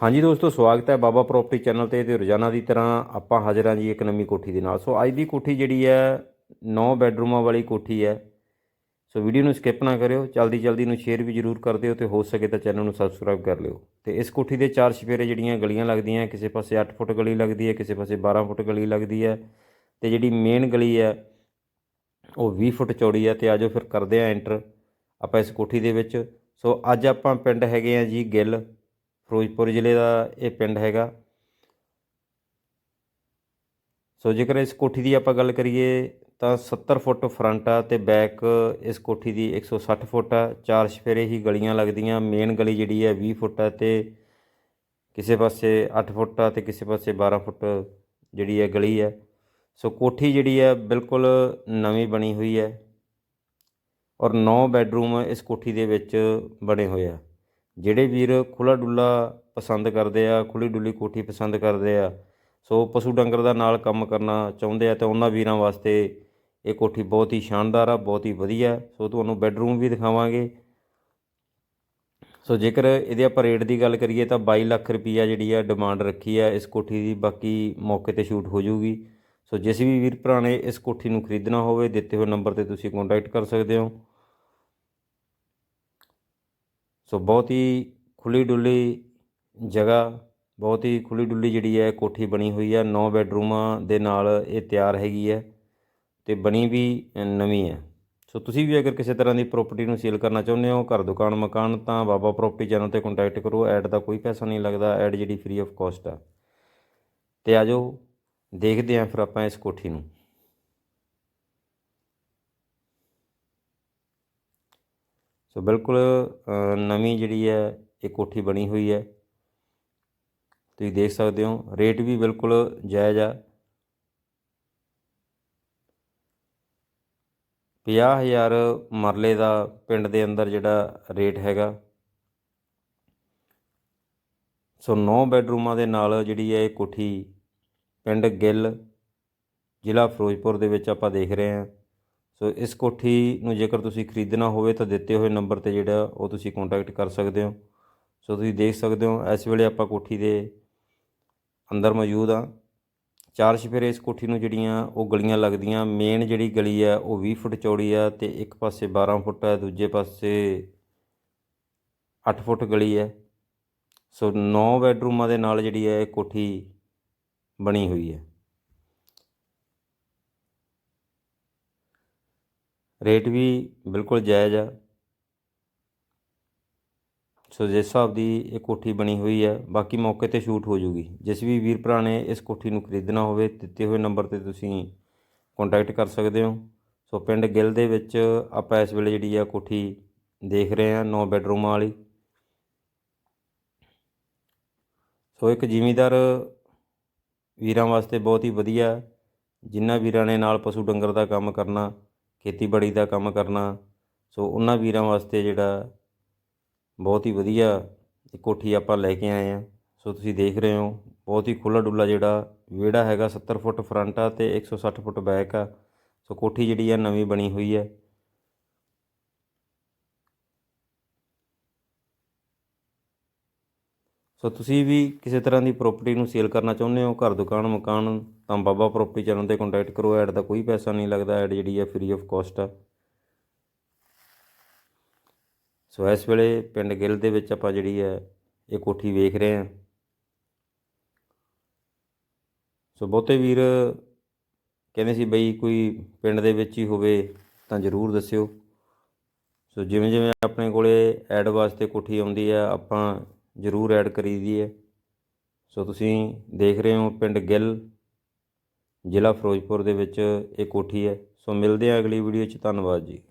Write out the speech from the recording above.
ਹਾਂਜੀ ਦੋਸਤੋ, ਸਵਾਗਤ ਹੈ ਬਾਬਾ ਪ੍ਰਾਪਰਟੀ ਚੈਨਲ ਤੇ ਤੇ ਰੋਜ਼ਾਨਾ ਦੀ ਤਰ੍ਹਾਂ ਆਪਾਂ ਹਾਜ਼ਰ ਹਾਂ ਜੀ ਇੱਕ ਨਵੀਂ ਕੋਠੀ ਦੇ ਨਾਲ। ਸੋ ਅੱਜ ਦੀ ਕੋਠੀ ਜਿਹੜੀ ਹੈ 9 ਬੈੱਡਰੂਮਾਂ ਵਾਲੀ ਕੋਠੀ ਹੈ। ਸੋ ਵੀਡੀਓ ਨੂੰ ਸਕਿਪ ਨਾ ਕਰਿਓ, ਜਲਦੀ ਜਲਦੀ ਨੂੰ ਸ਼ੇਅਰ ਵੀ ਜਰੂਰ ਕਰ ਦਿਓ ਤੇ ਹੋ ਸਕੇ ਤਾਂ ਚੈਨਲ ਨੂੰ ਸਬਸਕ੍ਰਾਈਬ ਕਰ ਲਿਓ। ਤੇ ਇਸ ਕੋਠੀ ਦੇ ਚਾਰ ਛਪੇਰੇ ਜਿਹੜੀਆਂ ਗਲੀਆਂ ਲੱਗਦੀਆਂ ਕਿਸੇ ਪਾਸੇ 8 ਫੁੱਟ ਗਲੀ ਲੱਗਦੀ ਹੈ, ਕਿਸੇ ਪਾਸੇ 12 ਫੁੱਟ ਗਲੀ ਲੱਗਦੀ ਹੈ। ਤੇ ਜਿਹੜੀ ਮੇਨ ਗਲੀ ਹੈ, ਉਹ 20 ਫੁੱਟ ਚੌੜੀ ਹੈ ਤੇ ਆਜੋ ਫਿਰ ਕਰਦੇ ਆ ਐਂਟਰ ਆਪਾਂ ਇਸ ਕੋਠੀ ਦੇ ਵਿੱਚ। ਸੋ ਅੱਜ ਆਪਾਂ ਪਿੰਡ ਹੈਗੇ ਆ ਜੀ ਗਿੱਲ। ਫਿਰੋਜ਼ਪੁਰ ਜ਼ਿਲ੍ਹੇ ਦਾ ਇਹ ਪਿੰਡ ਹੈਗਾ। ਸੋ ਜੇਕਰ ਇਸ ਕੋਠੀ ਦੀ ਆਪਾਂ ਗੱਲ ਕਰੀਏ ਤਾਂ 70 ਫੁੱਟ ਫਰੰਟ ਆ ਤੇ ਬੈਕ ਇਸ ਕੋਠੀ ਦੀ 160 ਫੁੱਟ ਆ। ਚਾਰ ਛਫੇਰੇ ਹੀ ਗਲੀਆਂ ਲੱਗਦੀਆਂ ਮੇਨ ਗਲੀ ਜਿਹੜੀ ਹੈ 20 ਫੁੱਟ ਆ ਤੇ ਕਿਸੇ ਪਾਸੇ 8 ਫੁੱਟ ਆ ਤੇ ਕਿਸੇ ਪਾਸੇ 12 ਫੁੱਟ ਜਿਹੜੀ ਹੈ ਗਲੀ ਹੈ। ਸੋ ਕੋਠੀ ਜਿਹੜੀ ਹੈ ਬਿਲਕੁਲ ਨਵੀਂ ਬਣੀ ਹੋਈ ਹੈ ਔਰ 9 ਬੈੱਡਰੂਮ ਇਸ ਕੋਠੀ ਦੇ ਵਿੱਚ ਬਣੇ ਹੋਏ ਆ। ਜਿਹੜੇ ਵੀਰ ਖੁੱਲਾ ਡੁੱਲਾ ਪਸੰਦ ਕਰਦੇ ਆ ਖੁੱਲੀ ਡੁੱਲੀ ਕੋਠੀ ਪਸੰਦ ਕਰਦੇ ਆ, ਸੋ ਪਸ਼ੂ ਡੰਗਰ ਦਾ ਨਾਲ ਕੰਮ ਕਰਨਾ ਚਾਹੁੰਦੇ ਆ ਤਾਂ ਉਹਨਾਂ ਵੀਰਾਂ ਵਾਸਤੇ ਇਹ ਕੋਠੀ ਬਹੁਤ ਹੀ ਸ਼ਾਨਦਾਰ ਆ, ਬਹੁਤ ਹੀ ਵਧੀਆ ਸੋ ਤੁਹਾਨੂੰ ਬੈੱਡਰੂਮ ਵੀ ਦਿਖਾਵਾਂਗੇ। ਸੋ ਜੇਕਰ ਇਹਦੇ ਆਪਾਂ ਰੇਟ ਦੀ ਗੱਲ ਕਰੀਏ ਤਾਂ 22 ਲੱਖ ਰੁਪਈਆ ਜਿਹੜੀ ਆ ਡਿਮਾਂਡ ਰੱਖੀ ਆ ਇਸ ਕੋਠੀ ਦੀ, ਬਾਕੀ ਮੌਕੇ ਤੇ ਸ਼ੂਟ ਹੋ ਜਾਊਗੀ ਸੋ ਜਿਸ ਵੀ ਵੀਰ ਭਰਾ ਨੇ ਇਸ ਕੋਠੀ ਨੂੰ ਖਰੀਦਣਾ ਹੋਵੇ, ਦਿੱਤੇ ਹੋਏ ਨੰਬਰ ਤੇ ਤੁਸੀਂ ਕੰਟੈਕਟ ਕਰ ਸਕਦੇ ਹੋ। ਸੋ ਬਹੁਤ ਹੀ ਖੁੱਲੀ ਡੁੱਲੀ ਜਗ੍ਹਾ, ਬਹੁਤ ਹੀ ਖੁੱਲੀ ਡੁੱਲੀ ਜਿਹੜੀ ਹੈ ਕੋਠੀ ਬਣੀ ਹੋਈ ਹੈ। 9 ਬੈਡਰੂਮਾਂ ਦੇ ਨਾਲ ਇਹ ਤਿਆਰ ਹੈਗੀ ਹੈ ਤੇ ਬਣੀ ਵੀ ਨਵੀਂ ਹੈ। ਸੋ ਤੁਸੀਂ ਵੀ ਅਗਰ ਕਿਸੇ ਤਰ੍ਹਾਂ ਦੀ ਪ੍ਰਾਪਰਟੀ ਨੂੰ ਸੇਲ ਕਰਨਾ ਚਾਹੁੰਦੇ ਹੋ, ਘਰ, ਦੁਕਾਨ, ਮਕਾਨ, ਤਾਂ ਬਾਬਾ ਪ੍ਰਾਪਰਟੀ ਚੈਨਲ ਤੇ ਕੰਟੈਕਟ ਕਰੋ। ਐਡ ਦਾ ਕੋਈ ਪੈਸਾ ਨਹੀਂ ਲੱਗਦਾ ਐਡ ਜਿਹੜੀ ਫ੍ਰੀ ਆਫ ਕਾਸਟ ਆ। ਤੇ ਆਜੋ ਦੇਖਦੇ ਹਾਂ ਫਿਰ ਆਪਾਂ ਇਸ ਕੋਠੀ ਨੂੰ। ਸੋ ਬਿਲਕੁਲ ਨਵੀਂ ਜਿਹੜੀ ਹੈ, ਇਹ ਕੋਠੀ ਬਣੀ ਹੋਈ ਹੈ। ਤੁਸੀਂ ਦੇਖ ਸਕਦੇ ਹੋ, ਰੇਟ ਵੀ ਬਿਲਕੁਲ ਜਾਇਜ਼ ਆ। 50000 ਮਰਲੇ ਦਾ ਪਿੰਡ ਦੇ ਅੰਦਰ ਜਿਹੜਾ ਰੇਟ ਹੈਗਾ। ਸੋ 9 ਬੈਡਰੂਮਾਂ ਦੇ ਨਾਲ ਜਿਹੜੀ ਹੈ, ਇਹ ਕੋਠੀ ਪਿੰਡ ਗਿੱਲ ਜ਼ਿਲ੍ਹਾ ਫਿਰੋਜ਼ਪੁਰ ਦੇ ਵਿੱਚ ਆਪਾਂ ਦੇਖ ਰਹੇ ਹਾਂ। ਸੋ ਇਸ ਕੋਠੀ ਨੂੰ ਜੇਕਰ ਤੁਸੀਂ ਖਰੀਦਣਾ ਹੋਵੇ ਤਾਂ ਦਿੱਤੇ ਹੋਏ ਨੰਬਰ ਤੇ ਜਿਹੜਾ ਉਹ ਤੁਸੀਂ ਕੰਟੈਕਟ ਕਰ ਸਕਦੇ ਹੋ। ਸੋ ਤੁਸੀਂ ਦੇਖ ਸਕਦੇ ਹੋ, ਇਸ ਵੇਲੇ ਆਪਾਂ ਕੋਠੀ ਦੇ ਅੰਦਰ ਮੌਜੂਦ ਆ ਚਾਰ ਛਪੇਰੇ ਇਸ ਕੋਠੀ ਨੂੰ ਜਿਹੜੀਆਂ ਉਹ ਗਲੀਆਂ ਲੱਗਦੀਆਂ ਮੇਨ ਜਿਹੜੀ ਗਲੀ ਆ ਉਹ 20 ਫੁੱਟ ਚੌੜੀ ਆ ਤੇ ਇੱਕ ਪਾਸੇ 12 ਫੁੱਟ ਹੈ ਦੂਜੇ ਪਾਸੇ 8 ਫੁੱਟ ਗਲੀ ਹੈ ਸੋ 9 ਬੈਡਰੂਮਾਂ ਦੇ ਨਾਲ ਜਿਹੜੀ ਹੈ ਇਹ ਕੋਠੀ ਬਣੀ ਹੋਈ ਹੈ ਰੇਟ ਵੀ ਬਿਲਕੁਲ ਜਾਇਜ਼ ਆ। ਸੋ ਜਿਸ ਹਿਸਾਬ ਦੀ ਇਹ ਕੋਠੀ ਬਣੀ ਹੋਈ ਹੈ ਬਾਕੀ ਮੌਕੇ ਤੇ ਸ਼ੂਟ ਹੋ ਜੂਗੀ। ਜਿਸ ਵੀ ਵੀਰ ਭਰਾ ਨੇ ਇਸ ਕੋਠੀ ਨੂੰ ਖਰੀਦਣਾ ਹੋਵੇ, ਦਿੱਤੇ ਹੋਏ ਨੰਬਰ ਤੇ ਤੁਸੀਂ ਕੰਟੈਕਟ ਕਰ ਸਕਦੇ ਹੋ। ਸੋ ਪਿੰਡ ਗਿੱਲ ਦੇ ਵਿੱਚ ਆਪਾਂ ਇਸ ਵੇਲੇ ਜਿਹੜੀ ਆ ਕੋਠੀ ਦੇਖ ਰਹੇ ਹਾਂ 9 ਬੈਡਰੂਮਾਂ ਵਾਲੀ। ਸੋ ਇੱਕ ਜ਼ਿਮੀਦਾਰ ਵੀਰਾਂ ਵਾਸਤੇ ਬਹੁਤ ਹੀ ਵਧੀਆ ਜਿਨ੍ਹਾਂ ਵੀਰਾਂ ਨੇ ਨਾਲ ਪਸ਼ੂ ਡੰਗਰ ਦਾ ਕੰਮ ਕਰਨਾ ਖੇਤੀਬਾੜੀ ਦਾ ਕੰਮ ਕਰਨਾ। ਸੋ ਉਹਨਾਂ ਵੀਰਾਂ ਵਾਸਤੇ ਜਿਹੜਾ ਬਹੁਤ ਹੀ ਵਧੀਆ ਇਹ ਕੋਠੀ ਆਪਾਂ ਲੈ ਕੇ ਆਏ ਆ ਸੋ ਤੁਸੀਂ ਦੇਖ ਰਹੇ ਹੋ, ਬਹੁਤ ਹੀ ਖੁੱਲਾ ਡੁੱਲਾ ਜਿਹੜਾ ਵਿਹੜਾ ਹੈਗਾ 70 ਫੁੱਟ ਫਰੰਟ ਆ ਤੇ 160 ਫੁੱਟ ਬੈਕ ਆ। ਸੋ ਕੋਠੀ ਜਿਹੜੀ ਆ ਨਵੀਂ ਬਣੀ ਹੋਈ ਹੈ। ਸੋ ਤੁਸੀਂ ਵੀ ਕਿਸੇ ਤਰ੍ਹਾਂ ਦੀ ਪ੍ਰਾਪਰਟੀ ਨੂੰ ਸੇਲ ਕਰਨਾ ਚਾਹੁੰਦੇ ਹੋ, ਘਰ, ਦੁਕਾਨ, ਮਕਾਨ, ਤਾਂ ਬਾਬਾ ਪ੍ਰਾਪਰਟੀ ਚੈਨਲ ਤੇ ਕੰਟੈਕਟ ਕਰੋ। ਐਡ ਦਾ ਕੋਈ ਪੈਸਾ ਨਹੀਂ ਲੱਗਦਾ ਐਡ ਜਿਹੜੀ ਹੈ ਫ੍ਰੀ ਆਫ ਕਾਸਟ ਆ। ਸੋ ਇਸ ਵੇਲੇ ਪਿੰਡ ਗਿੱਲ ਦੇ ਵਿੱਚ ਆਪਾਂ ਜਿਹੜੀ ਹੈ, ਇਹ ਕੋਠੀ ਵੇਖ ਰਹੇ ਹਾਂ। ਸੋ ਬਹੁਤੇ ਵੀਰ ਕਹਿੰਦੇ ਸੀ ਬਈ ਕੋਈ ਪਿੰਡ ਦੇ ਵਿੱਚ ਹੀ ਹੋਵੇ ਤਾਂ ਜ਼ਰੂਰ ਦੱਸਿਓ। ਸੋ ਜਿਵੇਂ ਜਿਵੇਂ ਆਪਣੇ ਕੋਲੇ ਐਡ ਵਾਸਤੇ ਕੋਠੀ ਆਉਂਦੀ ਆ ਆਪਾਂ ਜ਼ਰੂਰ ਐਡ ਕਰੀ ਦੀ ਹੈ ਸੋ ਤੁਸੀਂ ਦੇਖ ਰਹੇ ਹੋ ਪਿੰਡ ਗਿੱਲ, ਜ਼ਿਲ੍ਹਾ ਫਿਰੋਜ਼ਪੁਰ ਦੇ ਵਿੱਚ ਇਹ ਕੋਠੀ ਹੈ। ਸੋ ਮਿਲਦੇ ਹਾਂ ਅਗਲੀ ਵੀਡੀਓ 'ਚ। ਧੰਨਵਾਦ ਜੀ।